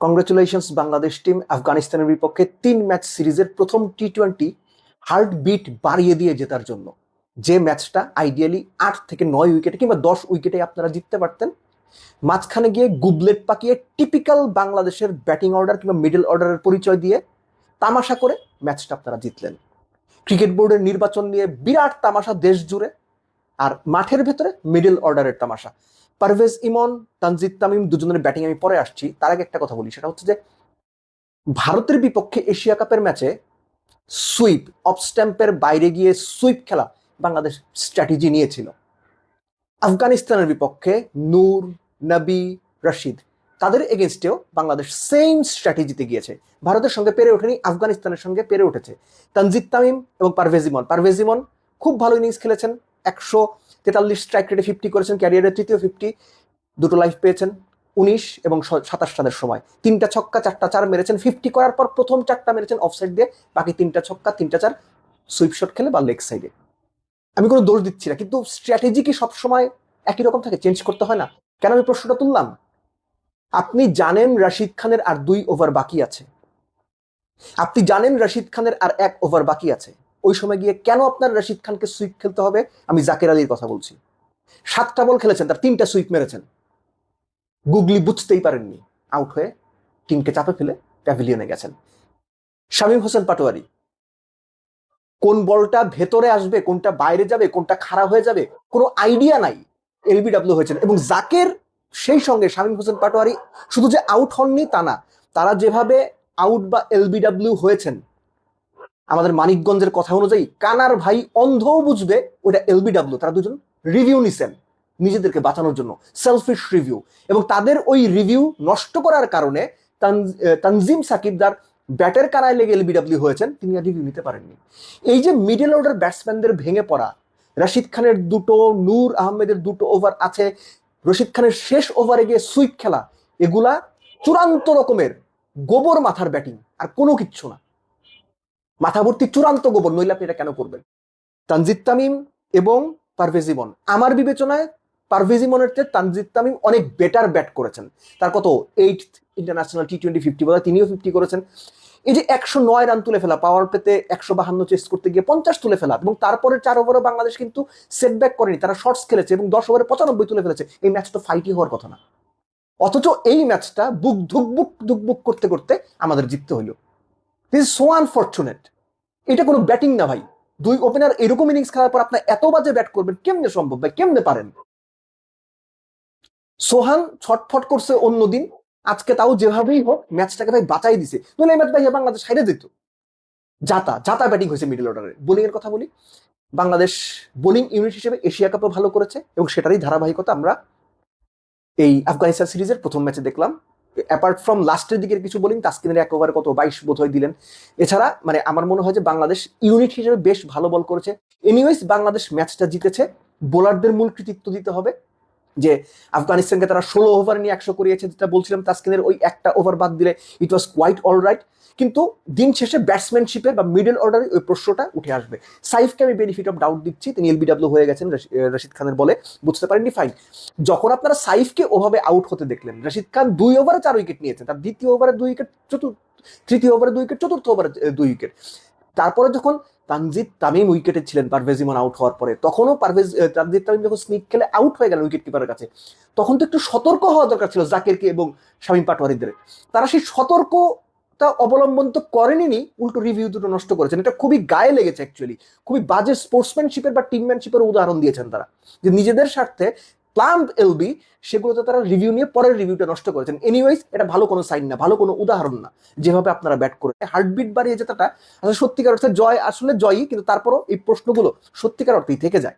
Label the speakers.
Speaker 1: Congratulations Bangladesh team আফগানিস্তানের বিপক্ষে তিন ম্যাচ সিরিজের প্রথম টি টোয়েন্টি হার্ট বিট বাড়িয়ে দিয়ে জেতার জন্য। যে ম্যাচটা আইডিয়ালি আট থেকে নয় উইকেটে কিংবা দশ উইকেটে আপনারা জিততে পারতেন। মাঝখানে গিয়ে গুবলেট পাকিয়ে টিপিক্যাল বাংলাদেশের ব্যাটিং অর্ডার কিংবা মিডল অর্ডারের পরিচয় দিয়ে তামাশা করে ম্যাচটা আপনারা জিতলেন। ক্রিকেট বোর্ডের নির্বাচন নিয়ে বিরাট তামাশা দেশ জুড়ে আর মাঠের ভেতরে মিডল অর্ডারের তামাশা। পারভেজ ইমন, তানজিদ তামিম দুজনের ব্যাটিং আমি পরে আসছি। তার আগে একটা কথা বলি, সেটা হচ্ছে যে ভারতের বিপক্ষে এশিয়া কাপের ম্যাচে সুইপ অফ স্ট্যাম্পের বাইরে গিয়ে সুইপ খেলা বাংলাদেশ স্ট্র্যাটেজি নিয়েছিল। আফগানিস্তানের বিপক্ষে নূর, নবী, রশিদ, তাদের এগেনস্টেও বাংলাদেশ সেম স্ট্র্যাটেজিতে গিয়েছে। ভারতের সঙ্গে পেরে ওঠেনি, আফগানিস্তানের সঙ্গে পেরে উঠেছে। তানজিদ তামিম এবং পারভেজ ইমন পারভেজ ইমন খুব ভালো ইনিংস খেলেছেন একশো তেতাল্লিশ স্ট্রাইক রেটে ফিফটি করেছেন ক্যারিয়ারের তৃতীয় ফিফটি দুটো লাইফ পেয়েছেন, উনিশ এবং সাতাশ রানের সময়। তিনটা ছক্কা, চারটা চার মেরেছেন ফিফটি করার পর প্রথম চারটা মেরেছেন অফসাইড দিয়ে, বাকি তিনটা ছক্কা, তিনটা চার সুইপ শট খেলে বা লেগ সাইডে আমি কোনো দোষ দিচ্ছি না, কিন্তু স্ট্র্যাটেজি কি সবসময় একই রকম থাকে? চেঞ্জ করতে হয় না। কেন আমি প্রশ্নটা তুললাম? আপনি জানেন রাশিদ খানের আর দুই ওভার বাকি আছে। আপনি জানেন রাশিদ খানের আর এক ওভার বাকি আছে। ওই সময় গিয়ে কেন আপনার রশিদ খানকে সুইপ খেলতে হবে? আমি জাকের আলীর কথা বলছি। সাতটা বল খেলেছেন, তার তিনটা সুইপ মেরেছেন। গুগলি বুঝতেই পারেননি। আউট হয়ে টিমকে চাপে ফেলে প্যাভিলিয়নে গেছেন। শামীম হোসেন পাটোয়ারি, কোন বলটা ভেতরে আসবে, কোনটা বাইরে যাবে, কোনটা খারাপ হয়ে যাবে, কোনো আইডিয়া নাই। এলবিডাব্লিউ হয়েছেন এবং জাকের সেই সঙ্গে শামীম হোসেন পাটোয়ারি শুধু যে আউট হননি তা না, তারা যেভাবে আউট বা এলবিডাব্লিউ হয়েছেন আমাদের মানিকগঞ্জের কথা অনুযায়ী কানার ভাই অন্ধও বুঝবে ওটা এলবিডাব্লিউ, তারা দুজন রিভিউ নিছেন নিজেদেরকে বাঁচানোর জন্য সেলফিশ রিভিউ এবং তাদের ওই রিভিউ নষ্ট করার কারণে তানজিম সাকিবদার ব্যাটের কানায় লেগে এলবিডাব্লিউ হয়েছেন, তিনি আর রিভিউ নিতে পারেননি। এই যে মিডল অর্ডার ব্যাটসম্যানদের ভেঙে পড়া, রাশিদ খানের দুটো, নূর আহমেদের দুটো ওভার আছে, রশিদ খানের শেষ ওভারে গিয়ে সুইপ খেলা, এগুলা চূড়ান্ত রকমের গোবর মাথার ব্যাটিং আর কোনো কিচ্ছু না। মাথা ভর্তি চূড়ান্ত গোবর নইলে আপনি এটা কেন করবেন? তানজিদ তামিম এবং পারভেজ ইমন আমার বিবেচনায় পারভেজ ইমনের চেয়ে তানজিদ তামিম অনেক বেটার ব্যাট করেছেন। তার কত? Eight international T twenty fifty বলা তিনিও ফিফটি করেছেন। এই যে একশো নয় রান তুলে ফেলা পাওয়ার পেতে একশো বাহান্ন চেস করতে গিয়ে পঞ্চাশ তুলে ফেলা এবং তারপরে চার ওভারে বাংলাদেশ কিন্তু সেটব্যাক করেনি, তারা শর্টস খেলেছে এবং দশ ওভারে পঁচানব্বই তুলে ফেলেছে। এই ম্যাচ তো ফাইটি হওয়ার কথা না। অথচ এই ম্যাচটা বুক ধুকবুক ধুকবুক করতে করতে আমাদের জিততে হইল। দিস সো আনফর্চুনেট এটা কোনো ব্যাটিং না ভাই। দুই ওপেনার এরকম ইনিংস খেলার পর আপনার এত বাজে ব্যাট করবেন, কেমনে সম্ভব ভাই? কেমনে পারেন? সোহান ছটফট করছে অন্যদিন আজকে তাও যেভাবেই হোক ম্যাচটাকে ভাই বাঁচাই দিছে। নইলে এই ম্যাচ ভাই বাংলাদেশ হাইরে যেত। জাতা জাতা ব্যাটিং হয়েছে মিডল অর্ডারে বোলিং এর কথা বলি। বাংলাদেশ বোলিং ইউনিট হিসেবে এশিয়া কাপে ভালো করেছে এবং সেটারই ধারাবাহিকতা আমরা এই আফগানিস্তান সিরিজের প্রথম ম্যাচে দেখলাম। অ্যাপার্ট ফ্রম লাস্টের দিকের কিছু বোলিং তাস্কিনের এক ওভারে কত বাইশ বোধ হয় দিলেন। এছাড়া মানে আমার মনে হয় যে বাংলাদেশ ইউনিট হিসেবে বেশ ভালো বল করেছে। এনিওয়েজ বাংলাদেশ ম্যাচটা জিতেছে। বোলারদের মূল কৃতিত্ব দিতে হবে। যে আফগানিস্তানকে তারা ষোলো ওভার নিয়ে একশো করিয়েছে, যেটা বলছিলাম তাস্কিনের ওই একটা ওভার বাদ দিলে it was quite all right কিন্তু দিন শেষে ব্যাটসম্যানশিপের বা মিডল অর্ডারে ওই প্রশ্নটা উঠে আসবে। সাইফকে আমি বেনিফিট অফ ডাউট দিচ্ছি, তিনি এলবিডাব্লিউ হয়ে গেছেন রশিদ খানের বলে। বুঝতে পারেননি ফাইন যখন আপনারা সাইফকে ওভাবে আউট হতে দেখলেন, রশিদ খান দুই ওভারে চার উইকেট নিয়েছেন তার দ্বিতীয় ওভারে দুই উইকেট চতুর্থ তৃতীয় ওভারে দুই উইকেট চতুর্থ ওভারে দুই উইকেট তারপরে যখন তানজিদ তামিম উইকেটে ছিলেন পারভেজ ইমন আউট হওয়ার পরে। তখনও পারভেজ তানজিদ তামিম যখন স্নিক খেলে আউট হয়ে গেল উইকেট কিপারের কাছে, তখন তো একটু সতর্ক হওয়া দরকার ছিল জাকেরকে এবং শামীম পাটোয়ারিদের। তারা সেই সতর্ক তা অবলম্বন তো করেনি উল্টো রিভিউ দুটো নষ্ট করেছেন। এটা খুবই গায়ে লেগেছে অ্যাকচুয়ালি খুবই বাজে স্পোর্টসম্যানশিপের বা টিমম্যানশিপের উদাহরণ দিয়েছেন তারা। যে নিজেদের স্বার্থে প্লাম্প এলবি সেগুলোতে তারা রিভিউ নিয়ে পরের রিভিউটা নষ্ট করেছেন। এনিওয়াইজ এটা ভালো কোনো সাইন না, ভালো কোনো উদাহরণ না, যেভাবে আপনারা ব্যাট করে। হার্টবিট বাড়িয়ে যেতে সত্যিকার অর্থে জয় আসলে জয়ই, কিন্তু তারপরও এই প্রশ্নগুলো সত্যিকার অর্থেই থেকে যায়।